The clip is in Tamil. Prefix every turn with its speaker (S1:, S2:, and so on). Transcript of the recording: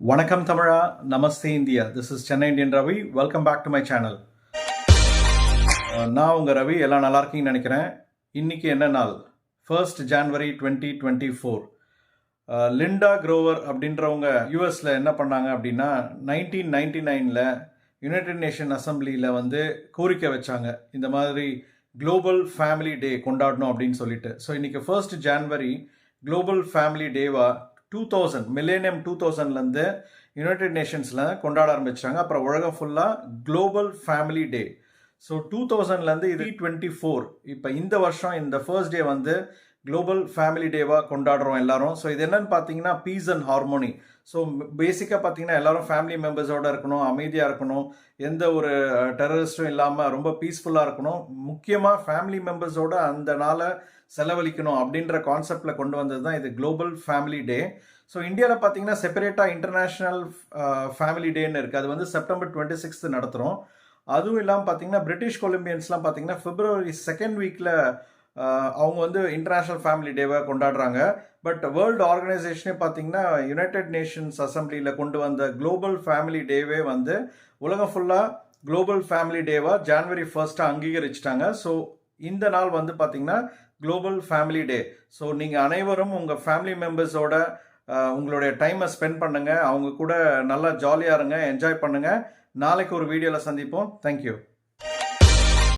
S1: வணக்கம் தமிழா நமஸ்தே India. This is Chennai Indian Ravi welcome back to my channel நான் உங்கள் ரவி எல்லாம் நல்லா இருக்கீங்கன்னு நினைக்கிறேன். இன்னைக்கு என்ன நாள்? First January twenty twenty four Linda Grover அப்படின்றவங்க யூஎஸில் என்ன பண்ணாங்க அப்படின்னா நைன்டீன் நைன்டி நைனில் யுனைடெட் நேஷன் அசம்பிளியில் வந்து கோரிக்கை வச்சாங்க. இந்த மாதிரி குளோபல் ஃபேமிலி டே கொண்டாடணும் அப்படின்னு சொல்லிட்டு. ஸோ இன்றைக்கி ஃபர்ஸ்ட் ஜான்வரி குளோபல் ஃபேமிலி டேவாக டூ தௌசண்ட் மில்லேனியம் டூ தௌசண்ட்லேருந்து யுனைடெட் நேஷன்ஸில் கொண்டாட ஆரம்பித்தாங்க அப்புறம் உலகம் ஃபுல்லாக global family day so two தௌசண்ட்லேருந்து இது டுவெண்ட்டி ஃபோர் இப்போ இந்த வருஷம் இந்த ஃபர்ஸ்ட் டே வந்து குளோபல் ஃபேமிலி டேவாக கொண்டாடுறோம் எல்லாரும். ஸோ இது என்னன்னு பார்த்தீங்கன்னா பீஸ் அண்ட் ஹார்மோனி ஸோ பேசிக்காக பார்த்தீங்கன்னா எல்லாரும் ஃபேமிலி மெம்பர்ஸோடு இருக்கணும் அமைதியாக இருக்கணும் எந்த ஒரு டெரரிஸ்டும் இல்லாமல் ரொம்ப பீஸ்ஃபுல்லாக இருக்கணும். முக்கியமாக ஃபேமிலி மெம்பர்ஸோட அந்த நாளை செலவழிக்கணும் அப்படின்ற கான்செப்டில் கொண்டு வந்தது தான் இது குளோபல் ஃபேமிலி டே ஸோ இந்தியாவில் பார்த்தீங்கன்னா செப்பரேட்டாக இன்டர்நேஷ்னல் ஃபேமிலி டேன்னு இருக்குது அது வந்து செப்டம்பர் டுவெண்ட்டி சிக்ஸ்த்து நடத்துகிறோம் அதுவும் இல்லாமல் பார்த்தீங்கன்னா பிரிட்டிஷ் கொலம்பியன்ஸ்லாம் பார்த்தீங்கன்னா பிப்ரவரி செகண்ட் வீக்கில் அவங்க வந்து இன்டர்நேஷ்னல் ஃபேமிலி டேவை கொண்டாடுறாங்க. பட் வேர்ல்டு ஆர்கனைசேஷனே பார்த்தீங்கன்னா யுனைடெட் நேஷன்ஸ் அசம்பிளியில் கொண்டு வந்த குளோபல் ஃபேமிலி டேவே வந்து உலகம் ஃபுல்லாக குளோபல் ஃபேமிலி டேவாக ஜான்வரி ஃபர்ஸ்ட்டாக அங்கீகரிச்சிட்டாங்க. ஸோ இந்த நாள் வந்து பார்த்தீங்கன்னா குளோபல் ஃபேமிலி டே ஸோ நீங்கள் அனைவரும் உங்கள் ஃபேமிலி மெம்பர்ஸோட உங்களுடைய டைமை ஸ்பெண்ட் பண்ணுங்கள் அவங்க கூட நல்லா ஜாலியாக இருங்க என்ஜாய் பண்ணுங்கள் நாளைக்கு ஒரு வீடியோவில் சந்திப்போம். தேங்க்யூ